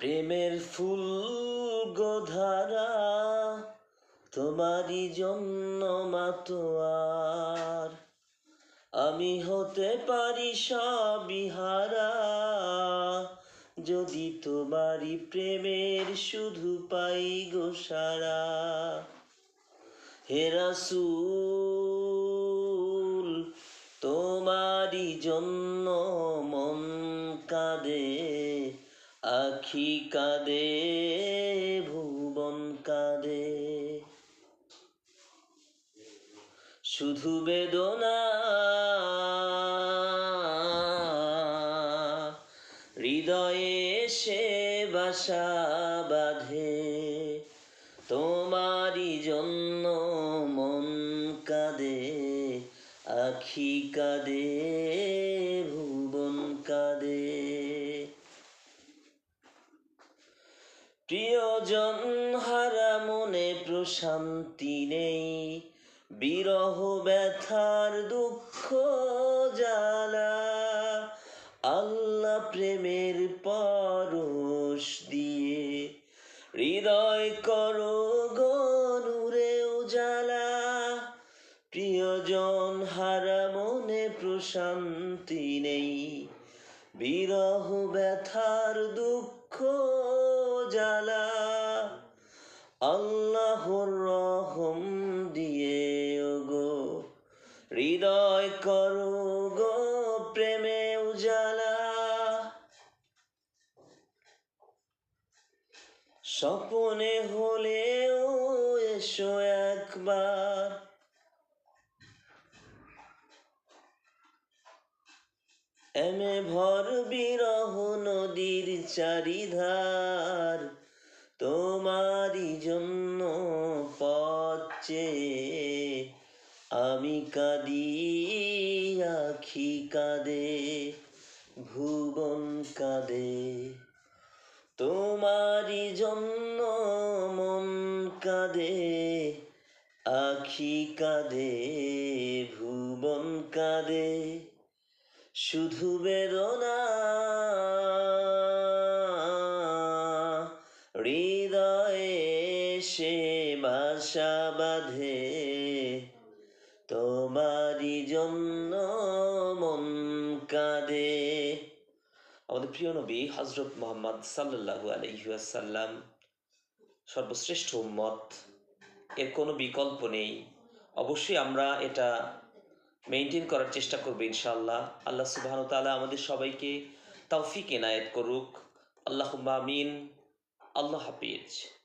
প্রেমের ফুল গোধারা তোমারই জন্য মাতোয়ার। আমি হতে পারি সবিহারা যদি তোমারই প্রেমের শুধু পাই গো সারা। হে রাসূল, তোমারই জন্য মন কাঁদে আখি কাঁদে, ভুবন কাঁদে। শুধু বেদনা, হৃদয়ে সে বাসা বাঁধে। তোমারই জন্য মন কাঁদে, আখি কাঁদে। প্রিয়জন হারা মনে প্রশান্তি নেই। বিরহ, ব্যথার, দুঃখ, জ্বালা, আল্লাহ প্রেমের পরশ দিয়ে। হৃদয় করো গনুরে উজালা, প্রিয়জন হারা মনে প্রশান্তি নেই। বিরহ ব্যথার দুঃখ জ্বালা, আল্লাহর রহম দিয়ে গো হৃদয় করো গো প্রেমে উজালা। স্বপনে হলেও এসো একবার। এমে ভর বিরহ নদীর চারিধার, তোমারই জন্য পথ চেয়ে আমি কাঁদি, আখি কাঁদে, ভুবন কাঁদে। তোমারই জন্য মন কাঁদে, আখি কাঁদে, ভুবন কাঁদে। শুধু বেদনা, হৃদয়ে সে বাসা বাঁধে। তোমারই জন্য মন কাঁদে। আমাদের প্রিয় নবী হজরত মোহাম্মদ সাল্লাল্লাহু আলহিহাসাল্লাম সর্বশ্রেষ্ঠ উম্মত। এর কোনো বিকল্প নেই। অবশ্যই আমরা এটা মেনটেন করার চেষ্টা করবে ইনশাআল্লাহ। আল্লাহ সুবাহন তালা আমাদের সবাইকে তৌফিক এনায়েত করুক। আল্লাহ আমিন। আল্লাহ হাফিজ।